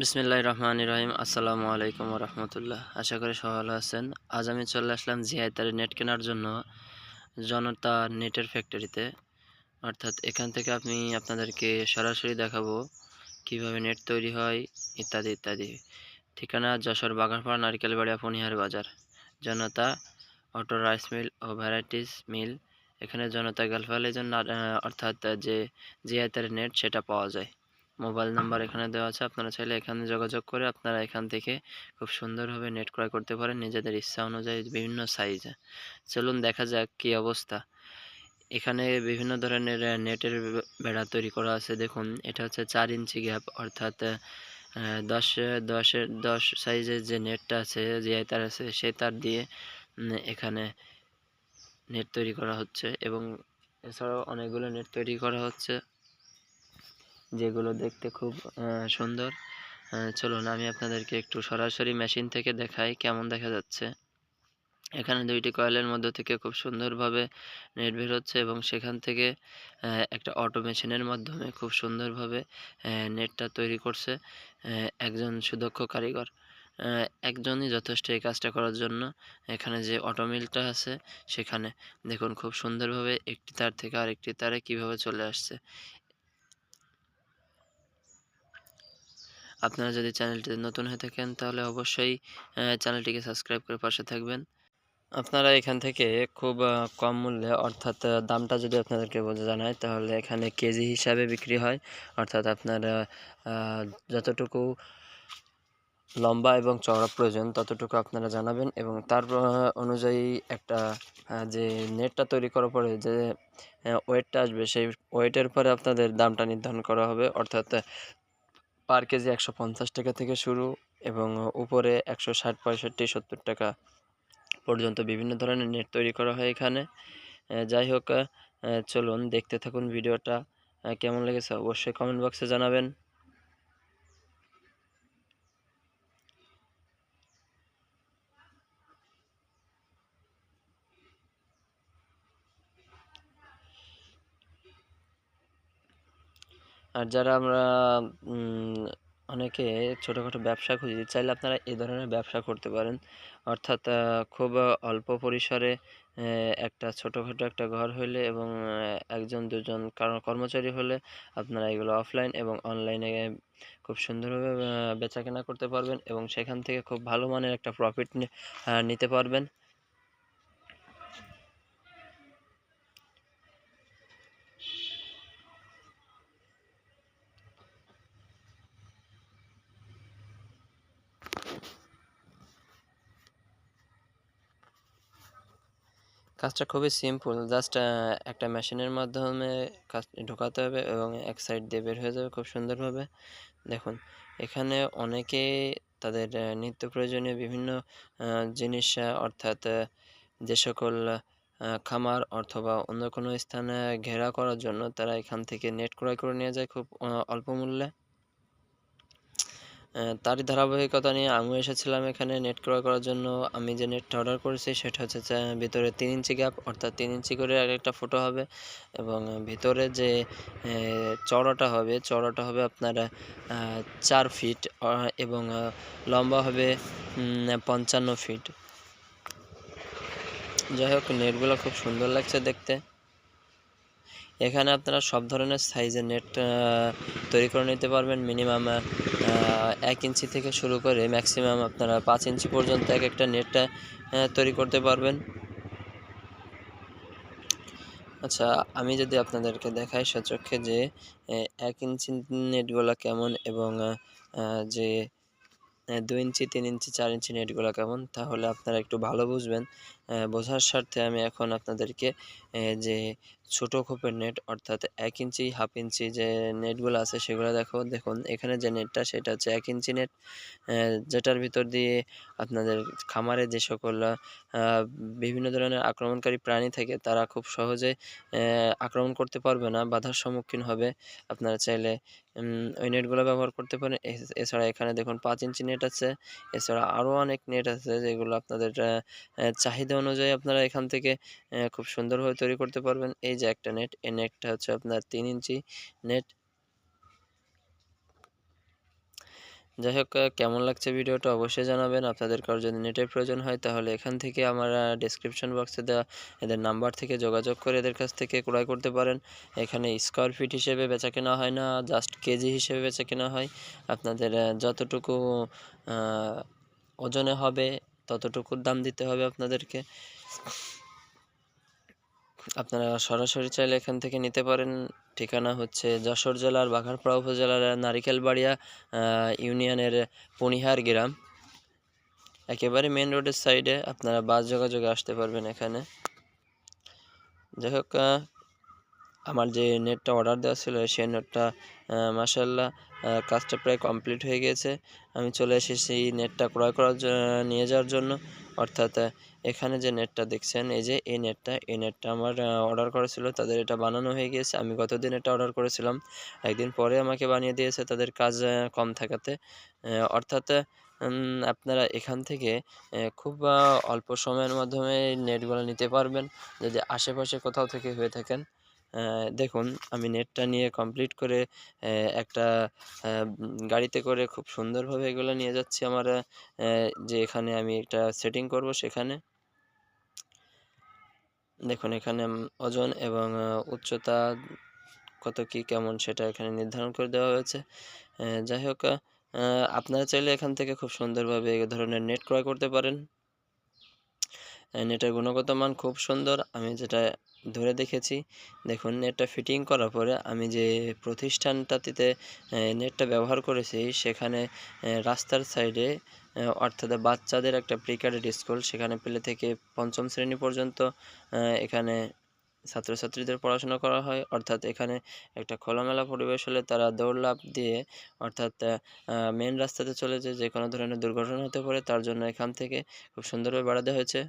বিসমিল্লাহ রহমান রহিম আসসালামু আলাইকুম রহমতুল্লাহ আশা করি ভালো আছেন। আজ আমি চলে আসলাম জিআই তারের নেট কেনার জন্য জনতা নেটের ফ্যাক্টরিতে। অর্থাৎ এখান থেকে আমি আপনাদেরকে সরাসরি দেখাবো কীভাবে নেট তৈরি হয়, ইত্যাদি ইত্যাদি। ঠিকানা যশোর বাগানপাড়া নারকেল বাড়িয়া ফনিহার বাজার। জনতা অটো রাইস মিল ও ভ্যারাইটিস মিল। এখানে জনতা গালফালেজন অর্থাৎ যে জিআই তারের নেট সেটা পাওয়া যায়। মোবাইল নাম্বার এখানে দেওয়া আছে। আপনারা চাইলে এখানে যোগাযোগ করে আপনারা এখান থেকে খুব সুন্দরভাবে নেট ক্রয় করতে পারেন নিজেদের ইচ্ছা অনুযায়ী বিভিন্ন সাইজে চলুন দেখা যাক কি অবস্থা। এখানে বিভিন্ন ধরনের নেটের বেড়া তৈরি করা আছে। দেখুন, এটা হচ্ছে চার ইঞ্চি গ্যাপ অর্থাৎ দশ, দশের, দশ সাইজের যে নেটটা আছে, যে তার আছে, সে তার দিয়ে এখানে নেট তৈরি করা হচ্ছে এবং এছাড়াও অনেকগুলো নেট তৈরি করা হচ্ছে। যেগুলো দেখতে খুব সুন্দর। চলুন, আমি আপনাদেরকে একটু সরাসরি মেশিন থেকে দেখাই কেমন দেখা যাচ্ছে। এখানে দুইটি কয়েলের মধ্য থেকে খুব সুন্দরভাবে নেট বের হচ্ছে এবং সেখান থেকে একটা অটো মেশিনের মাধ্যমে খুব সুন্দরভাবে নেটটা তৈরি করছে একজন সুদক্ষ কারিগর। একজনই যথেষ্ট এই কাজটা করার জন্য এখানে যে অটোমিলটা আছে সেখানে। দেখুন, খুব সুন্দরভাবে একটি তার থেকে আরেকটি তারে কীভাবে চলে আসছে। আপনারা যদি চ্যানেলটিতে নতুন হয়ে থাকেন, তাহলে অবশ্যই চ্যানেলটিকে সাবস্ক্রাইব করে পাশে থাকবেন। আপনারা এখান থেকে খুব কম মূল্যে, অর্থাৎ দামটা যদি আপনাদেরকে বোঝা জানায় তাহলে এখানে কেজি হিসাবে বিক্রি হয়। অর্থাৎ আপনারা যতটুকু লম্বা এবং চওড়া প্রয়োজন, ততটুকু আপনারা জানাবেন এবং তার অনুযায়ী একটা যে নেটটা তৈরি করার পরে যে ওয়েটটা আসবে, সেই ওয়েটের পরে আপনাদের দামটা নির্ধারণ করা হবে। অর্থাৎ পার কেজি একশো পঞ্চাশ টাকা থেকে শুরু এবং উপরে একশো ষাট, পঁয়ষট্টি, সত্তর টাকা পর্যন্ত বিভিন্ন ধরনের নেট তৈরি করা হয় এখানে। যাই হোক চলুন দেখতে থাকুন ভিডিওটা। কেমন লেগেছে অবশ্যই কমেন্ট বক্সে জানাবেন। আর যারা আমরা অনেকে ছোটোখাটো ব্যবসা খুঁজি, চাইলে আপনারা এ ধরনের ব্যবসা করতে পারেন। অর্থাৎ খুব অল্প পরিসরে একটা ছোটোখাটো একটা ঘর হলে এবং একজন, দুজন কর্মচারী হলে আপনারা এগুলো অফলাইন এবং অনলাইনে খুব সুন্দরভাবে বেচা কেনা করতে পারবেন এবং সেখান থেকে খুব ভালো মানের একটা প্রফিট নিতে পারবেন। কাজটা খুবই সিম্পল জাস্ট একটা মেশিনের মাধ্যমে কাজ ঢোকাতে হবে এবং এক সাইড দিয়ে বের হয়ে যাবে খুব সুন্দরভাবে। দেখুন, এখানে অনেকে তাদের নিত্য প্রয়োজনীয় বিভিন্ন জিনিস অর্থাৎ যে সকল খামার অথবা অন্য কোনো স্থানে ঘেরা করার জন্য তারা এখান থেকে নেট ক্রয় করে নিয়ে যায় খুব অল্প মূল্যে। তারই ধারাবাহিকতা নিয়ে আমিও এসেছিলাম এখানে নেট ক্রয় করার জন্য। আমি যে নেটটা অর্ডার করেছি সেটা হচ্ছে ভিতরে তিন ইঞ্চি গ্যাপ অর্থাৎ তিন ইঞ্চি করে এক একটা ফোটো হবে এবং ভিতরে যে চড়াটা হবে চড়াটা হবে আপনার চার ফিট এবং লম্বা হবে পঞ্চান্ন ফিট যাই হোক নেটগুলো খুব সুন্দর লাগছে দেখতে। এখানে আপনারা সব ধরনের সাইজের নেট তৈরি করে নিতে পারবেন। মিনিমাম এক ইঞ্চি থেকে শুরু করে ম্যাক্সিমাম আপনারা পাঁচ ইঞ্চি পর্যন্ত এক একটা নেটটা তৈরি করতে পারবেন। আচ্ছা আমি যদি আপনাদেরকে দেখাই সচক্ষে যে এক ইঞ্চি নেটগুলো কেমন এবং যে দু ইঞ্চি, তিন ইঞ্চি, চার ইঞ্চি নেটগুলো কেমন, তাহলে আপনারা একটু ভালো বুঝবেন। বোঝার স্বার্থে আমি এখন আপনাদেরকে যে ছোটো খোপের নেট অর্থাৎ এক ইঞ্চি হাফ ইঞ্চি যে নেটগুলো আছে সেগুলো দেখো। দেখুন, এখানে যে নেটটা সেটা হচ্ছে এক ইঞ্চি নেট যেটার ভিতর দিয়ে আপনাদের খামারে যে সকল বিভিন্ন ধরনের আক্রমণকারী প্রাণী থাকে, তারা খুব সহজে আক্রমণ করতে পারবে না, বাধার সম্মুখীন হবে। আপনারা চাইলে ওই নেটগুলো ব্যবহার করতে পারেন। এছাড়া এখানে দেখুন পাঁচ ইঞ্চি নেট আছে। এছাড়া আরও অনেক নেট আছে যেগুলো আপনাদের চাহিদা অনুযায়ী আপনারা এখান থেকে খুব সুন্দরভাবে তৈরি করতে পারবেন। এই যে একটা নেট এই নেটটা হচ্ছে আপনার তিন ইঞ্চি নেট যাই হোক কেমন লাগছে ভিডিওটা অবশ্যই জানাবেন। আপনাদের কারও যদি নেটের প্রয়োজন হয়, তাহলে এখান থেকে আমার ডিসক্রিপশন বক্সে দেওয়া এদের নাম্বার থেকে যোগাযোগ করে এদের কাছ থেকে ক্রয় করতে পারেন। এখানে স্কোয়ার ফিট হিসেবে বেচা কেনা হয় না জাস্ট কেজি হিসেবে বেচা কেনা হয়। আপনাদের যতটুকু ওজনে হবে, ততটুকুর দাম দিতে হবে আপনাদেরকে। আপনারা সরাসরি চাইলে এখান থেকে নিতে পারেন। ঠিকানা হচ্ছে যশোর জেলার বাঘারপাড়া উপজেলার নারিকেলবাড়িয়া ইউনিয়নের পনিহার গ্রাম। একেবারে মেন রোডের সাইডে আপনারা বাস যোগাযোগে আসতে পারবেন এখানে। যাই আমার যে নেটটা অর্ডার দেওয়া ছিল, সেই নেটটা মাসাল্লাহ কাজটা প্রায় কমপ্লিট হয়ে গিয়েছে আমি চলে এসেছি নেটটা ক্রয় করার নিয়ে যাওয়ার জন্য। অর্থাৎ এখানে যে নেটটা দেখছেন, এই যে এই নেটটা এই নেটটা আমার অর্ডার করেছিল তাদের এটা বানানো হয়ে গিয়েছে। আমি গতদিন এটা অর্ডার করেছিলাম। একদিন পরে আমাকে বানিয়ে দিয়েছে, তাদের কাজ কম থাকাতে। অর্থাৎ আপনারা এখান থেকে খুব অল্প সময়ের মাধ্যমে নেটগুলো নিতে পারবেন। যদি আশেপাশে কোথাও থেকে হয়ে থাকেন দেখুন, আমি নেটটা নিয়ে কমপ্লিট করে একটা গাড়িতে করে খুব সুন্দরভাবে এগুলো নিয়ে যাচ্ছি আমার যে এখানে আমি একটা সেটিং করব সেখানে। দেখুন, এখানে ওজন এবং উচ্চতা কত কি কেমন সেটা এখানে নির্ধারণ করে দেওয়া হয়েছে। যাই হোক আপনারা চাইলে এখান থেকে খুব সুন্দরভাবে এই ধরনের নেট ক্রয় করতে পারেন। নেটের গুণগত মান খুব সুন্দর। আমি যেটা ধরে দেখেছি, দেখুন, নেটটা ফিটিং করার পরে আমি যে প্রতিষ্ঠানটাতে নেটটা ব্যবহার করেছি, সেখানে রাস্তার সাইডে অর্থাৎ বাচ্চাদের একটা প্রি ক্যাডেট স্কুল সেখানে প্লে থেকে পঞ্চম শ্রেণি পর্যন্ত এখানে ছাত্রছাত্রীদের পড়াশোনা করা হয়। অর্থাৎ এখানে একটা খোলামেলা পরিবেশ হলে তারা দৌড়লাফ দিয়ে, অর্থাৎ মেন রাস্তাতে চলে যে যে কোনো ধরনের দুর্ঘটনা হতে পারে, তার জন্য এখান থেকে খুব সুন্দরভাবে বাড়াতে হয়েছে।